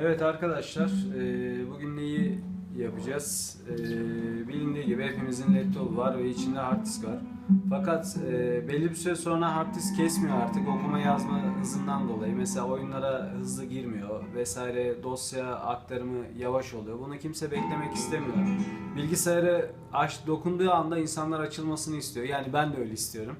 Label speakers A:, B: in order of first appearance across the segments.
A: Evet arkadaşlar, e, bugün neyi yapacağız? E, bilindiği gibi hepimizin laptopu var ve içinde hard disk var. Fakat e, belli bir süre sonra hard disk kesmiyor artık okuma yazma hızından dolayı. Mesela oyunlara hızlı girmiyor vesaire dosya aktarımı yavaş oluyor. Bunu kimse beklemek istemiyor. Bilgisayarı aç, dokunduğu anda insanlar açılmasını istiyor. Yani ben de öyle istiyorum.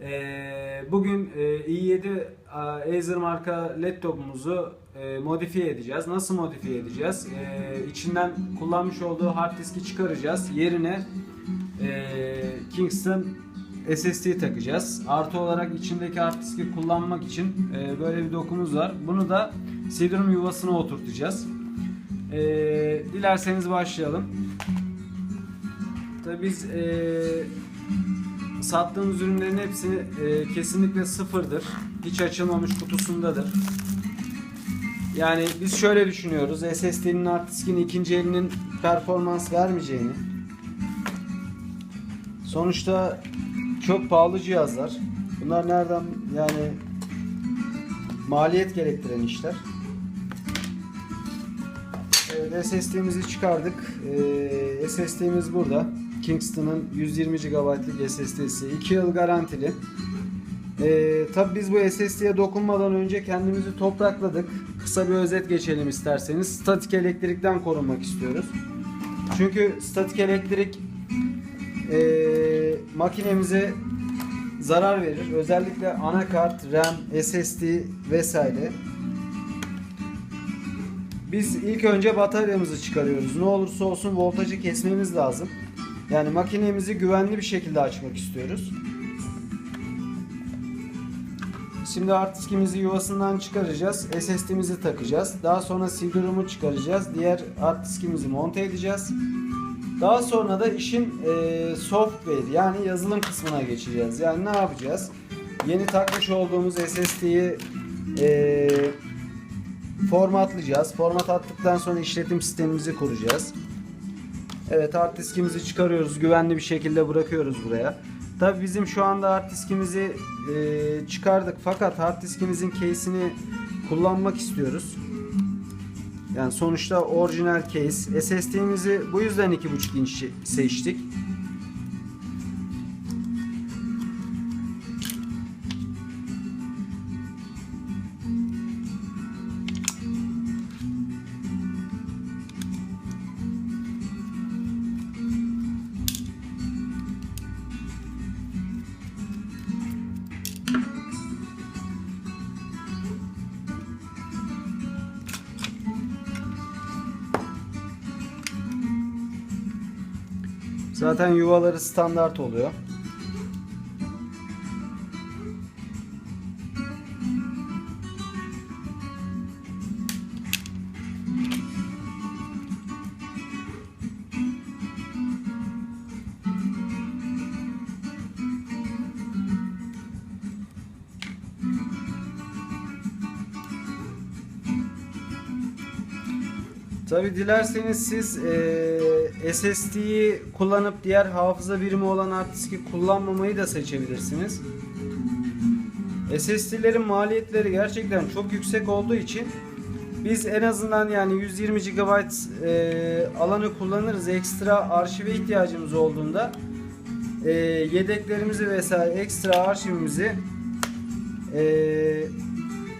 A: Ee, bugün e, i7 a, Acer marka laptopumuzu e, modifiye edeceğiz. Nasıl modifiye edeceğiz? Ee, içinden kullanmış olduğu hard diski çıkaracağız. Yerine e, Kingston SSD takacağız. Artı olarak içindeki hard diski kullanmak için e, böyle bir dokumuz var. Bunu da CD-ROM yuvasına oturtacağız. E, dilerseniz başlayalım. Tabii biz e, sattığımız ürünlerin hepsi e, kesinlikle sıfırdır. Hiç açılmamış kutusundadır. Yani biz şöyle düşünüyoruz. SSD'nin hard diskin ikinci elinin performans vermeyeceğini. Sonuçta çok pahalı cihazlar. Bunlar nereden yani maliyet gerektiren işler. Evet, SSD'mizi çıkardık. Ee, SSD'miz burada. Kingston'ın 120 GB'lık SSD'si. 2 yıl garantili. Ee, tabii biz bu SSD'ye dokunmadan önce kendimizi toprakladık. Kısa bir özet geçelim isterseniz. Statik elektrikten korunmak istiyoruz. Çünkü statik elektrik e, makinemize zarar verir. Özellikle anakart, RAM, SSD vesaire. Biz ilk önce bataryamızı çıkarıyoruz. Ne olursa olsun voltajı kesmemiz lazım. Yani makinemizi güvenli bir şekilde açmak istiyoruz. Şimdi hard diskimizi yuvasından çıkaracağız. SSD'mizi takacağız. Daha sonra CD-ROM'u çıkaracağız. Diğer hard diskimizi monte edeceğiz. Daha sonra da işin e, software yani yazılım kısmına geçeceğiz. Yani ne yapacağız? Yeni takmış olduğumuz SSD'yi e, formatlayacağız. Format attıktan sonra işletim sistemimizi kuracağız. Evet hard diskimizi çıkarıyoruz. Güvenli bir şekilde bırakıyoruz buraya. Tabi bizim şu anda hard diskimizi e, çıkardık fakat hard diskimizin case'ini kullanmak istiyoruz. Yani sonuçta orijinal case. SSD'mizi bu yüzden 2.5 inç seçtik. Zaten yuvaları standart oluyor. Tabi dilerseniz siz e, SSD'yi kullanıp diğer hafıza birimi olan hard diski kullanmamayı da seçebilirsiniz. SSD'lerin maliyetleri gerçekten çok yüksek olduğu için biz en azından yani 120 GB e, alanı kullanırız. Ekstra arşive ihtiyacımız olduğunda e, yedeklerimizi vesaire ekstra arşivimizi e,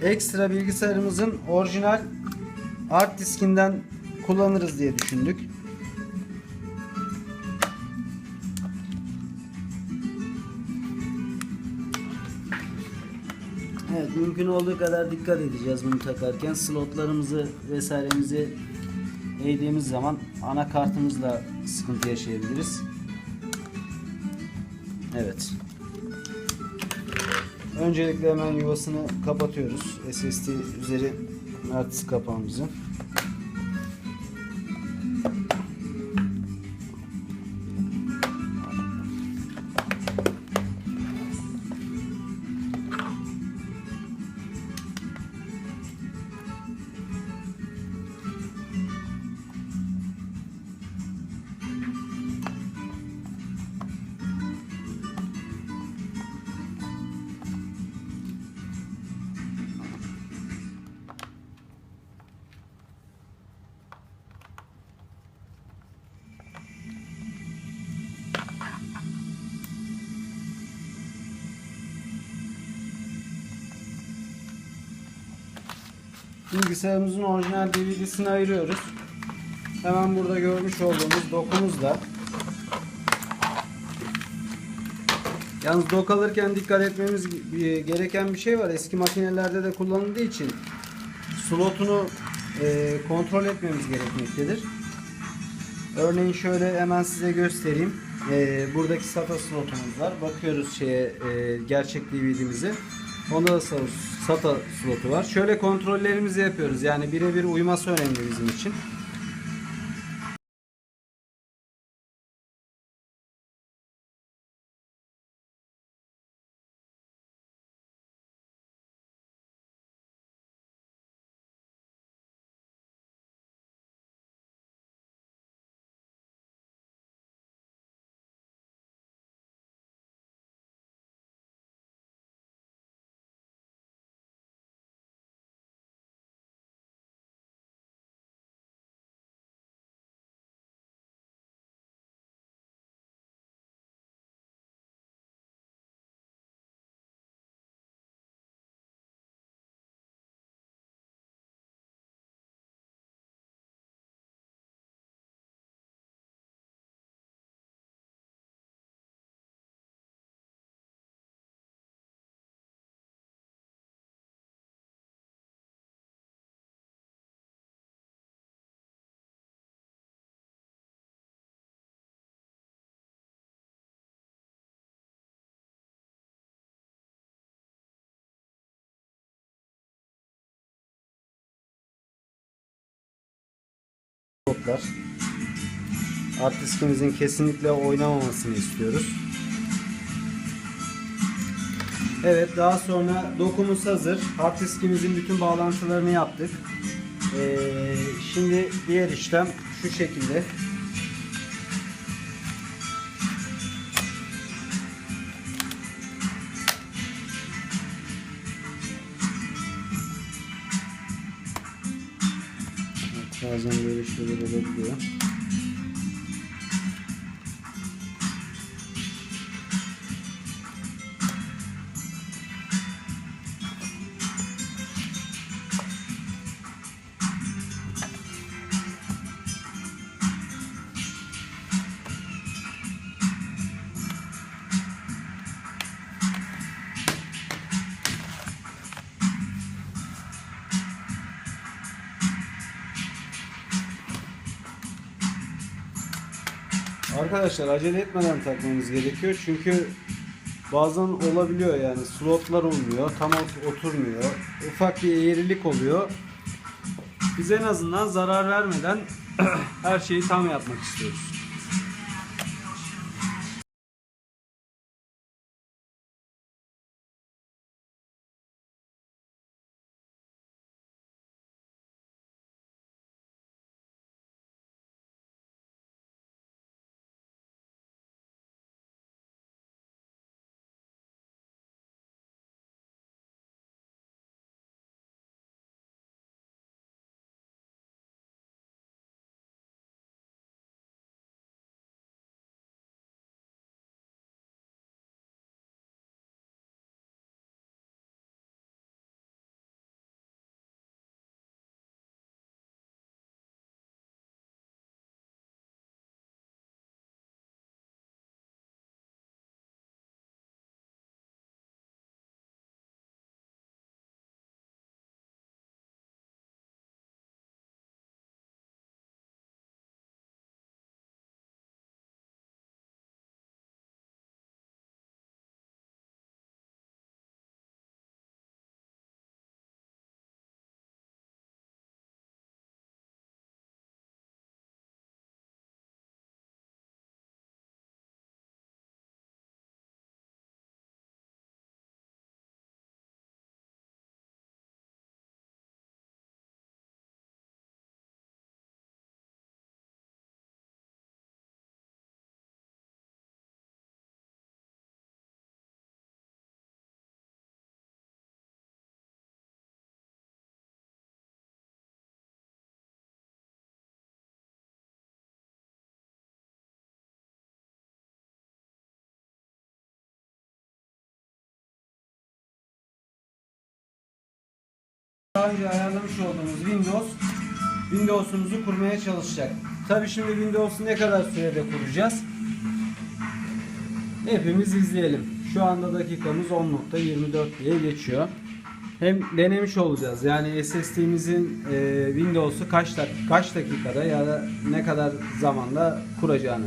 A: ekstra bilgisayarımızın orijinal hard diskinden kullanırız diye düşündük. Evet mümkün olduğu kadar dikkat edeceğiz bunu takarken. Slotlarımızı vesairemizi eğdiğimiz zaman anakartımızla sıkıntı yaşayabiliriz. Evet. Öncelikle hemen yuvasını kapatıyoruz. SSD üzeri artısı kapağımızı. Bilgisayarımızın orijinal DVD'sini ayırıyoruz. Hemen burada görmüş olduğumuz dokumuzla. Yalnız dok alırken dikkat etmemiz gereken bir şey var. Eski makinelerde de kullanıldığı için slotunu e, kontrol etmemiz gerekmektedir. Örneğin şöyle hemen size göstereyim. E, buradaki SATA slotumuz var. Bakıyoruz şeye e, gerçek DVD'mize. Onda da sa- SATA slotu var. Şöyle kontrollerimizi yapıyoruz. Yani birebir uyması önemli bizim için. Slotlar. Hard diskimizin kesinlikle oynamamasını istiyoruz. Evet daha sonra dokumuz hazır. Hard diskimizin bütün bağlantılarını yaptık. Ee, şimdi diğer işlem şu şekilde. Bazen böyle şöyle de Arkadaşlar acele etmeden takmamız gerekiyor. Çünkü bazen olabiliyor yani. Slotlar olmuyor tam ot- oturmuyor. Ufak bir eğrilik oluyor. Biz en azından zarar vermeden her şeyi tam yapmak istiyoruz. Daha önce ayarlamış olduğumuz Windows Windows'umuzu kurmaya çalışacak. Tabii şimdi Windows'u ne kadar sürede kuracağız? Hepimiz izleyelim. Şu anda dakikamız 10.24 diye geçiyor. Hem denemiş olacağız. Yani SSD'mizin e, Windows'u kaç dak kaç dakikada ya da ne kadar zamanda kuracağını.